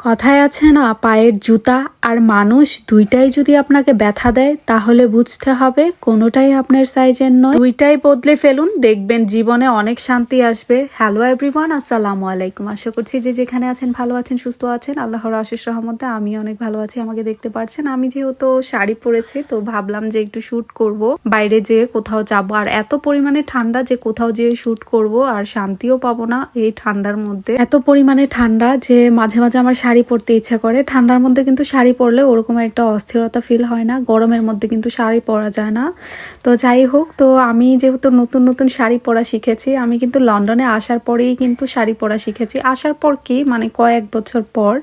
কথায় আছে না পায়ের জুতা? আর মানুষ দুইটাই যদি আপনাকে ব্যথা দেয়, তাহলে বুঝতে হবে কোনোটাই আপনার সাইজের নয়। দুইটাই বদলে ফেলুন, দেখবেন জীবনে অনেক শান্তি আসবে। হ্যালো এভরিওয়ান আসসালামু আলাইকুম। আশা করছি যে যেখানে আছেন, ভালো আছেন, সুস্থ আছেন। আল্লাহর আশিস রহমতে আমি অনেক ভালো আছি, আমাকে দেখতে পারছেন। আমি যেহেতু শাড়ি পরেছি, তো ভাবলাম যে একটু শ্যুট করব। বাইরে যেয়ে কোথাও যাব, আর এত পরিমাণে ঠান্ডা যে কোথাও যেয়ে শ্যুট করব, আর শান্তিও পাবো না এই ঠান্ডার মধ্যে। এত পরিমাণে ঠান্ডা যে মাঝে মাঝে আমার শাড়ি পরতে ইচ্ছা করে। ঠান্ডার মধ্যে কিন্তু শাড়ি পরলে ওরকম একটা অস্থিরতা ফিল হয় না। গরমের মধ্যে কিন্তু শাড়ি পরা যায় না। তো যাই হোক, তো আমি যেহেতু নতুন নতুন শাড়ি পরা শিখেছি, আমি কিন্তু লন্ডনে আসার পরেই কিন্তু শাড়ি পরা শিখেছি। আসার পর কি? মানে কয়েক বছর পর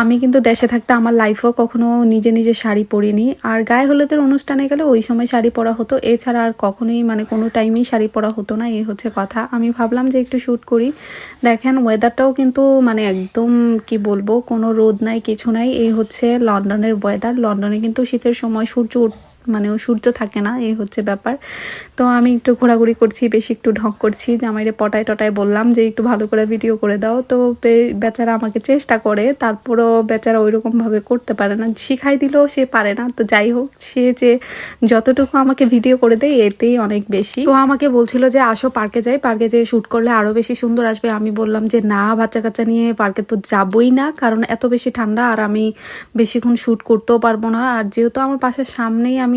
আমি কিন্তু দেশে থাকতে আমার লাইফেও কখনো নিজে নিজে শাড়ি পরিনি। আর গায়ে হলুদের অনুষ্ঠানে গেলে ওই সময় শাড়ি পরা হতো। এছাড়া আর কখনোই মানে কোনো টাইমেই শাড়ি পরা হতো না, এই হচ্ছে কথা। আমি ভাবলাম যে একটু শ্যুট করি। দেখেন ওয়েদারটাও কিন্তু মানে একদম কি বলব, কোনো রোদ নাই, কিছু নাই, এই হচ্ছে লন্ডনের ওয়েদার লন্ডনে কিন্তু শীতের সময় সূর্য মানে ও সূর্য থাকে না, এই হচ্ছে ব্যাপার। তো আমি একটু ঘোরাঘুরি করছি, বেশি একটু ঢক করছি। যে আমার পটায় টটায় বললাম যে, একটু ভালো করে ভিডিও করে দাও। তো বেচারা আমাকে চেষ্টা করে, তারপরও বেচারা ওই ভাবে করতে পারে না। শিখাই দিলেও সে পারে না। তো যাই হোক, সে যে যতটুকু আমাকে ভিডিও করে দেয়, এতেই অনেক বেশি। তো আমাকে বলছিল যে, আসো পার্কে যাই। পার্কে যেয়ে শ্যুট করলে আরও বেশি সুন্দর আসবে। আমি বললাম যে, না বাচ্চা কাচ্চা নিয়ে পার্কে তো যাবই না, কারণ এত বেশি ঠান্ডা, আর আমি বেশিক্ষণ শ্যুট করতেও পারব না। আর যেহেতু আমার পাশের সামনেই আমি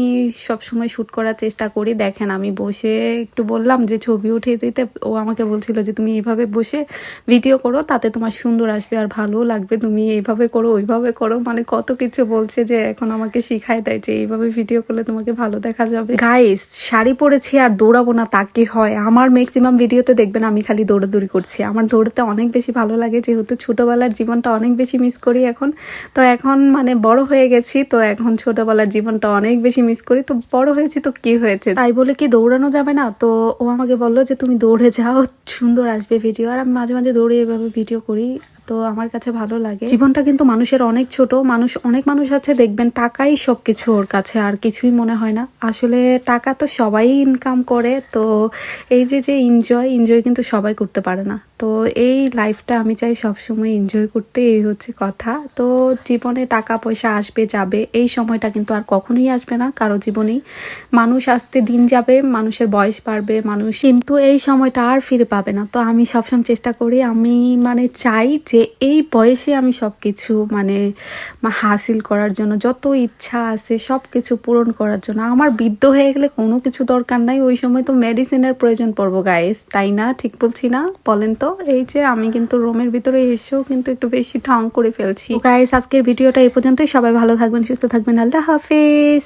সব সময় শ্যুট করার চেষ্টা করি। দেখেন, আমি বসে একটু বললাম যে, ছবি উঠিয়ে দিতে। ও আমাকে বলছিল যে, তুমি এইভাবে বসে ভিডিও করো, তাতে তোমার সুন্দর আসবে আর ভালোও লাগবে। তুমি এইভাবে করো, ওইভাবে করো। মানে কত কিছু বলছে যে, এখন আমাকে শিখাই দেয় যে, এইভাবে ভিডিও করলে তোমাকে ভালো দেখা যাবে। গাইস শাড়ি পরেছি আর দৌড়াবো না, তা কি হয়? আমার ম্যাক্সিমাম ভিডিওতে দেখবেন, আমি খালি দৌড়াদৌড়ি করছি। আমার দৌড়তে অনেক বেশি ভালো লাগে, যেহেতু ছোটোবেলার জীবনটা অনেক বেশি মিস করি এখন। তো এখন মানে বড় হয়ে গেছি, তো এখন ছোটবেলার জীবনটা অনেক বেশি মিস করি, তো বড় হয়েছি, তো কি হয়েছে? তাই বলে কি দৌড়ানো যাবে না? তো ও আমাকে বলল যে, তুমি দৌড়ে যাও, সুন্দর আসবে ভিডিও আর আমি মাঝে মাঝে দৌড়ে এভাবে ভিডিও করি, তো আমার কাছে ভালো লাগে। জীবনটা কিন্তু মানুষের অনেক ছোট, মানুষ অনেক মানুষ আছে, দেখবেন টাকাই সব কিছু ওর কাছে, আর কিছুই মনে হয় না। আসলে টাকা তো সবাই ইনকাম করে, তো এই যে যে এনজয় এনজয় কিন্তু সবাই করতে পারে না। তো এই লাইফটা আমি চাই সবসময় এনজয় করতে, এই হচ্ছে কথা। তো জীবনে টাকা পয়সা আসবে, যাবে, এই সময়টা কিন্তু আর কখনোই আসবে না কারও জীবনেই। মানুষ আসতে দিন যাবে, মানুষের বয়স বাড়বে, মানুষ কিন্তু এই সময়টা আর ফিরে পাবে না। তো আমি সবসময় চেষ্টা করি, আমি মানে চাই যে এই বয়সে আমি সব কিছু মানে হাসিল করার জন্য, যত ইচ্ছা আছে সব কিছু পূরণ করার জন্য। আমার বৃদ্ধ হয়ে গেলে কোনো কিছু দরকার নাই, ওই সময় তো মেডিসিনের প্রয়োজন পড়ব গায়েস তাই না? ঠিক বলছি না? বলেন তো। এই যে আমি কিন্তু রুমের ভিতরে এসেও কিন্তু একটু বেশি ঠং করে ফেলছি। গাইস আজকের ভিডিওটা এই পর্যন্তই। সবাই ভালো থাকবেন, সুস্থ থাকবেন। আল্লাহ হাফিজ।